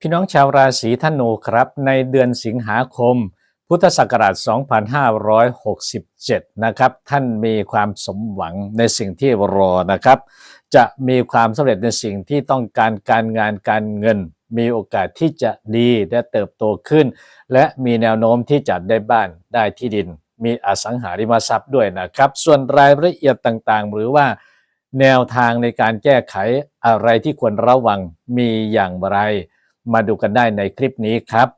พี่น้องชาวราศีธนูครับ ในเดือนสิงหาคม พุทธศักราช 2567 นะครับ ท่านมีความสมหวังในสิ่งที่รอนะครับ จะมีความสำเร็จในสิ่งที่ต้องการการงานการเงิน มีโอกาสที่จะดีและเติบโตขึ้น และมีแนวโน้มที่จะได้บ้านได้ที่ดิน มีอสังหาริมทรัพย์ด้วยนะครับ ส่วนรายละเอียดต่างๆ หรือว่าแนวทางในการแก้ไขอะไรที่ควรระวังมีอย่างไร มาดูกันได้ในคลิปนี้ครับ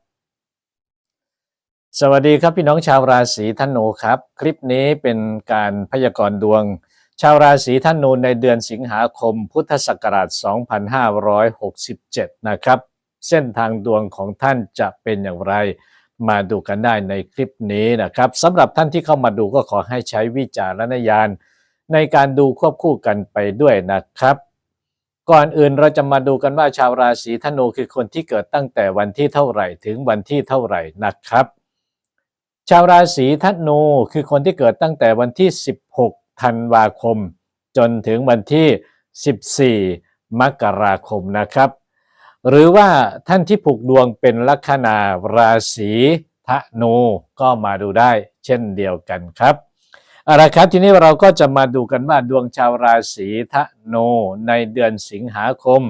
สวัสดีครับพี่น้องชาวราศีธนูครับ คลิปนี้เป็นการพยากรณ์ดวง ชาวราศีธนูในเดือนสิงหาคม พุทธศักราช 2567 นะครับ เส้นทางดวงของท่านจะเป็นอย่างไร มาดูกันได้ในคลิปนี้นะครับสำหรับท่านที่เข้ามาดูก็ขอให้ใช้วิจารณญาณในการดูควบคู่กันไปด้วยนะครับ ก่อนอื่นเราจะมาดูกันว่าชาวราศีธนูคือคนที่เกิดตั้งแต่วันที่เท่าไหร่ถึงวันที่เท่าไหร่นะครับ ชาวราศีธนูคือคนที่เกิดตั้งแต่วันที่ 16 ธันวาคม จนถึงวันที่ 14 มกราคมนะครับ หรือว่าท่านที่ผูกดวงเป็นลัคนาราศีธนูก็มาดูได้เช่นเดียวกันครับ เอาละครับทีนี้เราก็จะมาดูกันว่าดวงชาวราศีธนูในเดือนสิงหาคม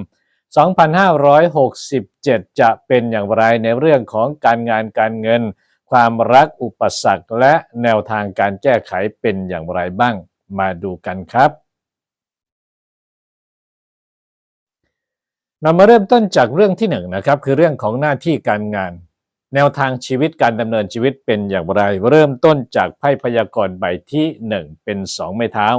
2567 จะเป็นอย่างไรในเรื่องของการงานการเงิน ความรักอุปสรรคและแนวทางการแก้ไขเป็นอย่างไรบ้าง มาดูกันครับเรามาเริ่มต้นจากเรื่องที่หนึ่งนะครับคือเรื่องของหน้าที่การงาน แนวทางชีวิตการดำเนินชีวิตเป็นอย่างไร เริ่มต้นจากไพ่พยากรณ์ใบที่หนึ่งเป็นสองไม้เท้า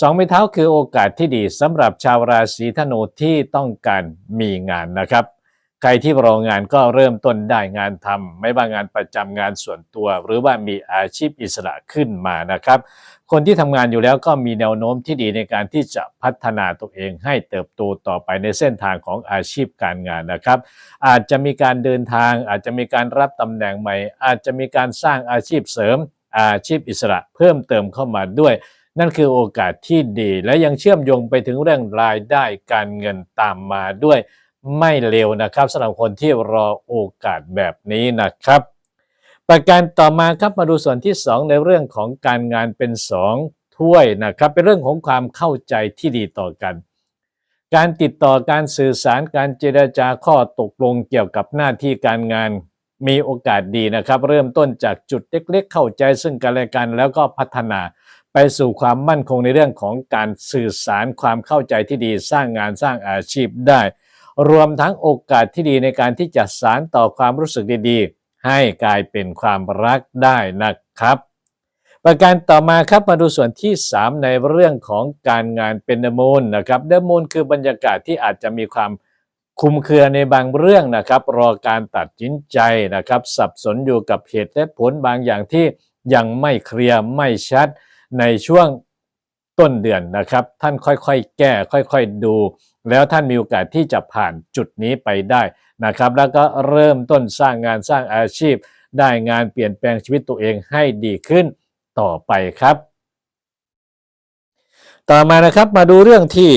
สองไม้เท้าคือโอกาสที่ดีสำหรับชาวราศีธนูที่ต้องการมีงานนะครับ ใครที่รองานก็เริ่มต้นได้งานทำไม่ว่างานประจำงานส่วนตัว หรือว่ามีอาชีพอิสระขึ้นมานะครับ คนที่ทำงานอยู่แล้วก็มีแนวโน้มที่ดีในการที่จะพัฒนาตัวเองให้เติบโตต่อไปในเส้นทางของอาชีพการงานนะครับ อาจจะมีการเดินทาง อาจจะมีการรับตำแหน่งใหม่ อาจจะมีการสร้างอาชีพเสริม อาชีพอิสระเพิ่มเติมเข้ามาด้วยนั่นคือโอกาสที่ดีและยังเชื่อมโยงไปถึงเรื่องรายได้การเงินตามมาด้วย ไม่เร็วนะครับสำหรับคนที่รอโอกาสแบบนี้นะครับ ประการต่อมาครับมาดูส่วนที่ 2 ในเรื่องของการงานเป็น 2 ถ้วยนะครับ เป็นเรื่องของความเข้าใจที่ดีต่อกัน การติดต่อการสื่อสารการเจรจาข้อตกลงเกี่ยวกับหน้าที่การงานมีโอกาสดีนะครับ เริ่มต้นจากจุดเล็กๆ เข้าใจซึ่งกันและกัน แล้วก็พัฒนาไปสู่ความมั่นคงในเรื่องของการสื่อสารความเข้าใจที่ดีสร้างงานสร้างอาชีพได้ รวมทั้งโอกาสที่ดีในการที่จะสารต่อความรู้สึกดีๆ ให้กลายเป็นความรักได้นะครับ ประการต่อมาครับมาดูส่วนที่ 3 ในเรื่องของการงานเป็นเดมูลนะครับเดมูลคือบรรยากาศที่อาจจะมีความคุมเครือในบางเรื่องนะครับ รอการตัดสินใจนะครับ สับสนอยู่กับเหตุและผลบางอย่างที่ยังไม่เคลียร์ไม่ชัดในช่วง ต้นเดือนนะครับ ท่านค่อยๆ แก้ค่อยๆดู แล้วท่านมีโอกาสที่จะผ่านจุดนี้ไปได้นะครับ แล้วก็เริ่มต้นสร้างงานสร้างอาชีพ ได้งานเปลี่ยนแปลงชีวิตตัวเองให้ดีขึ้นต่อไปครับ ต่อมานะครับมาดูเรื่องที่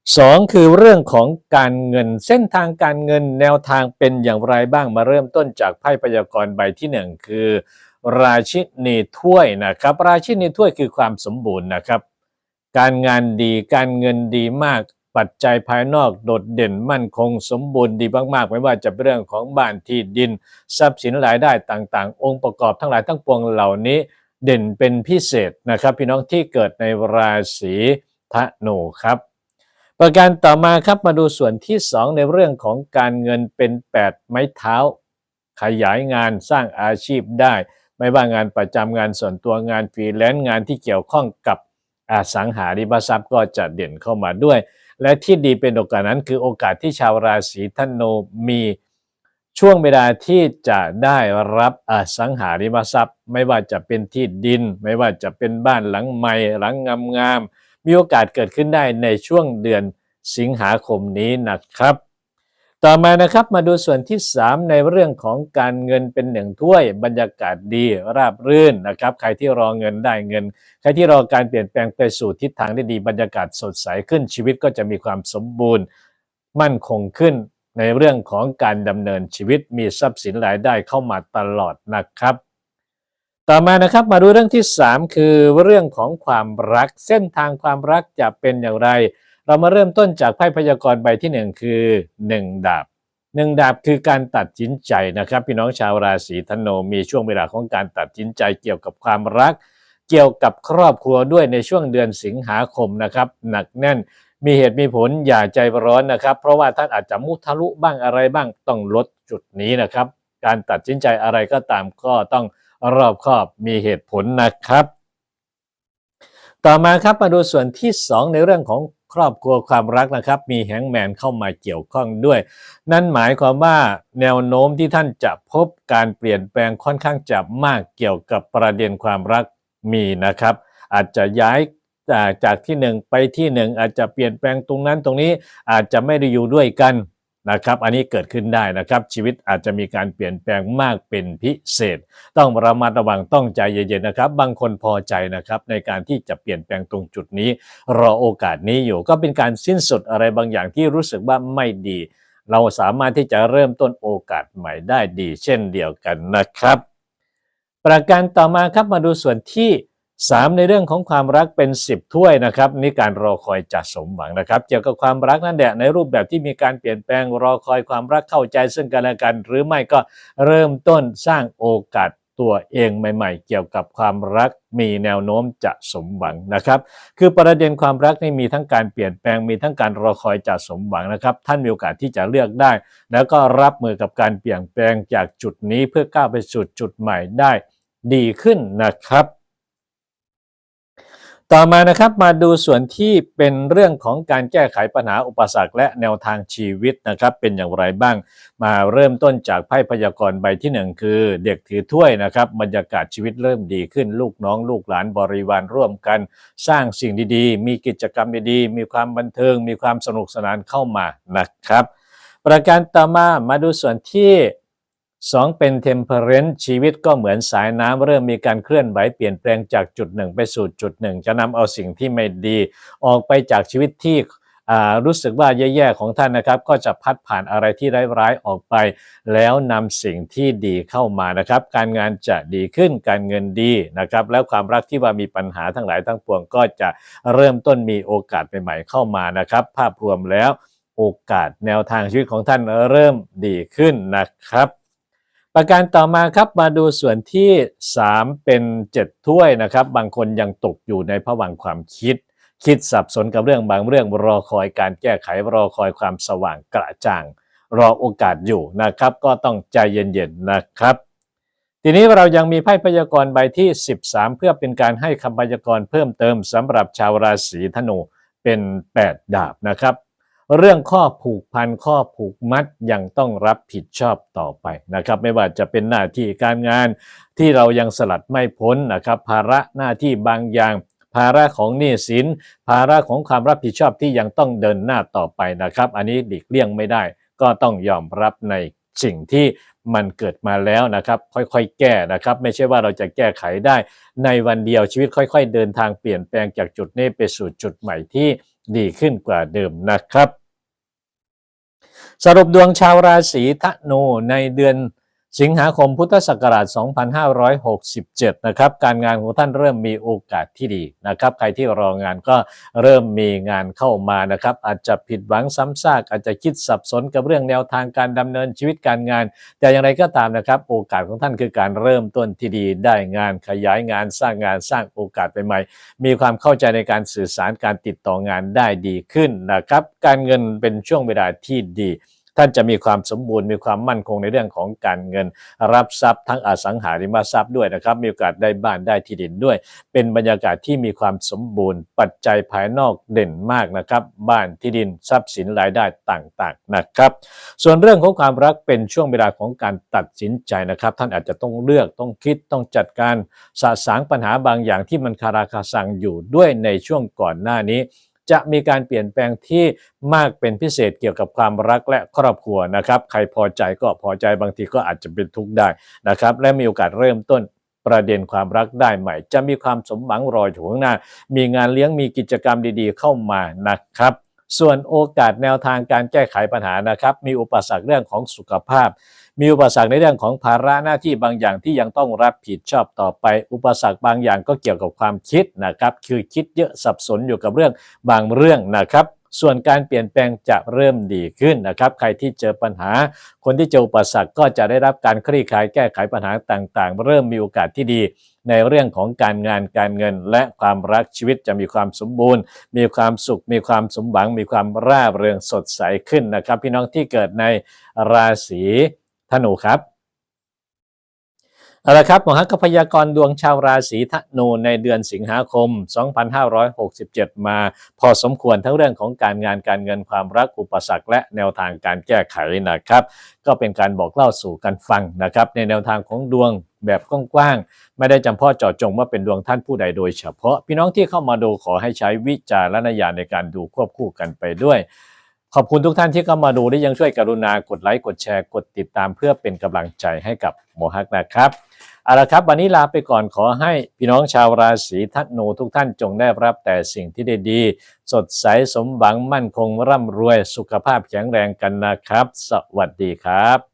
2 คือเรื่องของการเงินเส้นทางการเงินแนวทางเป็นอย่างไรบ้างมาเริ่มต้นจากไพ่พยากรณ์ใบที่ 1 คือ ราชินีถ้วยนะครับ ราชินีถ้วยคือความสมบูรณ์นะครับ การงานดีการเงินดีมาก ปัจจัยภายนอกโดดเด่นมั่นคงสมบูรณ์ดีมากๆ ไม่ว่าจะเป็นเรื่องของบ้านที่ดิน ทรัพย์สินรายได้ต่างๆ องค์ประกอบทั้งหลายทั้งปวงเหล่านี้ เด่นเป็นพิเศษนะครับ พี่น้องที่เกิดในราศีธนูครับ ประการต่อมาครับมาดูส่วนที่ 2 ในเรื่องของการเงินเป็น 8 ไม้เท้า ขยายงานสร้างอาชีพได้ ไม่ว่างานประจำงานส่วนตัวงานฟรีแลนซ์งานที่เกี่ยวข้องกับ อสังหาริมทรัพย์ก็จะเด่นเข้ามาด้วย และที่ดีเป็นโอกาสนั้นคือโอกาสที่ชาวราศีธนูมีช่วงเวลาที่จะได้รับอสังหาริมทรัพย์ ไม่ว่าจะเป็นที่ดิน ไม่ว่าจะเป็นบ้านหลังใหม่หลังงามๆมีโอกาสเกิดขึ้นได้ในช่วงเดือนสิงหาคมนี้นะครับ ต่อมานะครับมาดูส่วนที่ 3 ในเรื่องของการเงินเป็นหนึ่งถ้วย บรรยากาศดีราบรื่นนะครับใครที่รอเงินได้เงิน ใครที่รอการเปลี่ยนแปลงไปสู่ทิศทางที่ดีบรรยากาศสดใสขึ้นชีวิตก็จะมีความสมบูรณ์ มั่นคงขึ้นในเรื่องของการดำเนินชีวิตมีทรัพย์สินรายได้เข้ามาตลอดนะครับ ต่อมานะครับมาดูเรื่องที่ 3 คือเรื่องของความรักเส้นทางความรักจะเป็นอย่างไร เรามาเริ่มต้นจากไพ่พยากรณ์ใบที่ 1 คือ 1 ดาบหนึ่งดาบคือการตัดสินใจนะครับ พี่น้องชาวราศีธนูมีช่วงเวลาของการตัดสินใจเกี่ยวกับความรัก เกี่ยวกับครอบครัวด้วยในช่วงเดือนสิงหาคมนะครับ หนักแน่นมีเหตุมีผลอย่าใจร้อนนะครับ เพราะว่าท่านอาจจะมุทะลุบ้างอะไรบ้างต้องลดจุดนี้นะครับ การตัดสินใจอะไรก็ตามก็ต้องรอบคอบมีเหตุผลนะครับ ต่อมาครับมาดูส่วนที่ 2 ในเรื่องของ ครอบครัวความรักนะครับ มีแฮงแมนเข้ามาเกี่ยวข้องด้วย นั่นหมายความว่าแนวโน้มที่ท่านจะพบการเปลี่ยนแปลงค่อนข้างจะมากเกี่ยวกับประเด็นความรักมีนะครับ อาจจะย้ายจากที่หนึ่งไปที่หนึ่งอาจจะเปลี่ยนแปลงตรงนั้นตรงนี้อาจจะไม่ได้อยู่ด้วยกัน นะครับ อันนี้เกิดขึ้นได้นะครับ ชีวิตอาจจะมีการเปลี่ยนแปลงมากเป็นพิเศษ ต้องระมัดระวังต้องใจเย็นๆนะครับ บางคนพอใจนะครับในการที่จะเปลี่ยนแปลงตรงจุดนี้ รอโอกาสนี้อยู่ ก็เป็นการสิ้นสุดอะไรบางอย่างที่รู้สึกว่าไม่ดี เราสามารถที่จะเริ่มต้นโอกาสใหม่ได้ดี เช่นเดียวกันนะครับ ประการต่อมาครับมาดูส่วนที่ 3ในเรื่องของความรักเป็น10ถ้วยนะครับนี่การรอคอยจะสมหวังนะครับเกี่ยวกับความรักนั่นแหละในรูปแบบที่มีการเปลี่ยนแปลงรอคอยความรักเข้าใจซึ่งกันและกัน หรือไม่ก็เริ่มต้นสร้างโอกาสตัวเองใหม่ ๆ เกี่ยวกับความรักมีแนวโน้มจะสมหวังนะครับ คือประเด็นความรักนี่มีทั้งการเปลี่ยนแปลงมีทั้งการรอคอยจะสมหวังนะครับ ท่านมีโอกาสที่จะเลือกได้ แล้วก็รับมือกับการเปลี่ยนแปลงจากจุดนี้เพื่อก้าวไปสู่จุดใหม่ได้ดีขึ้นนะครับ ต่อมานะครับมาดูส่วนที่เป็นเรื่องของการแก้ไขปัญหาอุปสรรคและแนวทางชีวิตนะครับเป็นอย่างไรบ้าง มาเริ่มต้นจากไพ่พยากรณ์ใบที่หนึ่งคือ เด็กถือถ้วยนะครับบรรยากาศชีวิตเริ่มดีขึ้น ลูกน้องลูกหลานบริวารร่วมกัน สร้างสิ่งดีๆ มีกิจกรรมดีๆ มีความบันเทิง มีความสนุกสนานเข้ามานะครับ ประการต่อมามาดูส่วนที่ 2เป็น temperance ชีวิตก็เหมือนสายน้ำเริ่มมีการเคลื่อนไหวเปลี่ยนแปลงจากจุดหนึ่งไปสู่จุดหนึ่งจะนำเอาสิ่งที่ไม่ดี ออกไปจากชีวิตที่รู้สึกว่าแย่ๆของท่านนะครับ ก็จะพัดผ่านอะไรที่ร้ายๆออกไป แล้วนำสิ่งที่ดีเข้ามานะครับ การงานจะดีขึ้นการเงินดีนะครับ แล้วความรักที่ว่ามีปัญหาทั้งหลายทั้งปวงก็จะเริ่มต้นมีโอกาสใหม่ๆเข้ามานะครับ ภาพรวมแล้วโอกาสแนวทางชีวิตของท่านเริ่มดีขึ้นนะครับ ประการต่อมาครับมาดูส่วนที่ 3 เป็น 7 ถ้วยนะครับ บางคนยังตกอยู่ในภวังค์ความคิด คิดสับสนกับเรื่องบางเรื่องรอคอยการแก้ไขรอคอยความสว่างกระจ่าง รอโอกาสอยู่นะครับ ก็ต้องใจเย็นๆนะครับ ทีนี้เรายังมีไพ่พยากรณ์ใบที่ 13 เพื่อเป็นการให้คำพยากรณ์เพิ่มเติมสำหรับชาวราศีธนูเป็น 8 ดาบนะครับ เรื่องข้อผูกพันข้อผูกมัดยังต้องรับผิดชอบต่อไปนะครับ ไม่ว่าจะเป็นหน้าที่การงานที่เรายังสลัดไม่พ้นนะครับ ภาระหน้าที่บางอย่าง ภาระของหนี้สิน ภาระของความรับผิดชอบที่ยังต้องเดินหน้าต่อไปนะครับ อันนี้หลีกเลี่ยงไม่ได้ ก็ต้องยอมรับในสิ่งที่มันเกิดมาแล้วนะครับ ค่อยๆ แก้นะครับ ไม่ใช่ว่าเราจะแก้ไขได้ ในวันเดียวชีวิตค่อย ๆ เดินทางเปลี่ยนแปลงจากจุดนี้ไปสู่จุดใหม่ที่ ดีขึ้นกว่าเดิมนะครับ สรุปดวงชาวราศีธนูในเดือน สิงหาคมพุทธศักราช 2567 นะครับ การงานของท่านเริ่มมีโอกาสที่ดีนะครับ ใครที่รองานก็เริ่มมีงานเข้ามานะครับ อาจจะผิดหวังซ้ำซากอาจจะคิดสับสนกับเรื่องแนวทางการดำเนินชีวิตการงาน แต่อย่างไรก็ตามนะครับ โอกาสของท่านคือการเริ่มต้นที่ดีได้งานขยายงานสร้างงานสร้างโอกาสใหม่ๆมีความเข้าใจในการสื่อสารการติดต่องานได้ดีขึ้นนะครับ การเงินเป็นช่วงเวลาที่ดี ท่านจะมีความสมบูรณ์มีความมั่นคงในเรื่องของการเงินรับทรัพย์ทั้งอสังหาริมทรัพย์ด้วยนะครับ มีโอกาสได้บ้านได้ที่ดินด้วย เป็นบรรยากาศที่มีความสมบูรณ์ ปัจจัยภายนอกเด่นมากนะครับ บ้านที่ดินทรัพย์สินรายได้ต่างๆนะครับ ส่วนเรื่องของความรักเป็นช่วงเวลาของการตัดสินใจนะครับ ท่านอาจจะต้องเลือกต้องคิดต้องจัดการสะสางปัญหาบางอย่างที่มันคาราคาซังอยู่ด้วยในช่วงก่อนหน้านี้ จะมีการเปลี่ยนแปลงที่มากเป็นพิเศษเกี่ยวกับความรักและครอบครัวนะครับ ใครพอใจก็พอใจบางทีก็อาจจะเป็นทุกข์ได้นะครับ และมีโอกาสเริ่มต้นประเด็นความรักได้ใหม่ จะมีความสมหวังรออยู่ข้างหน้า มีงานเลี้ยงมีกิจกรรมดีๆ เข้ามานะครับ ส่วนโอกาสแนวทางการแก้ไขปัญหานะครับ มีอุปสรรคเรื่องของสุขภาพ มีอุปสรรคในเรื่องของภาระหน้าที่บางอย่างที่ยังต้องรับผิดชอบต่อไป อุปสรรคบางอย่างก็เกี่ยวกับความคิดนะครับคือคิดเยอะสับสนอยู่กับเรื่องบางเรื่องนะครับส่วนการเปลี่ยนแปลงจะเริ่มดีขึ้นนะครับ ใครที่เจอปัญหา คนที่เจออุปสรรคก็จะได้รับการคลี่คลายแก้ไขปัญหาต่างๆ เริ่มมีโอกาสที่ดี ในเรื่องของการงานการเงินและความรักชีวิตจะมีความสมบูรณ์ มีความสุข มีความสมหวัง มีความร่าเริงสดใสขึ้นนะครับ พี่น้องที่เกิดในราศี ธนูครับเอาละครับหมอฮักก็พยากรณ์ดวงชาวราศีธนูในเดือนสิงหาคม 2567 มาพอสมควรทั้งเรื่องของการงานการเงินความรักอุปสรรคและแนวทางการแก้ไขนะครับ ก็เป็นการบอกเล่าสู่กันฟังนะครับ ในแนวทางของดวงแบบกว้างๆ ไม่ได้จำเพาะเจาะจงว่าเป็นดวงท่านผู้ใดโดยเฉพาะ พี่น้องที่เข้ามาดูขอให้ใช้วิจารณญาณในการดูควบคู่กันไปด้วย ขอบคุณทุกท่านที่เข้ามาดูและยังช่วยกรุณากดไลค์กดแชร์กดติดตามเพื่อเป็นกำลังใจให้กับโมฮักนะครับเอาละครับวันนี้ลาไปก่อนขอให้พี่น้องชาวราศีธนูทุกท่านจงได้รับแต่สิ่งที่ดีๆสดใสสมหวังมั่นคงร่ำรวยสุขภาพแข็งแรงกันนะครับ สวัสดีครับ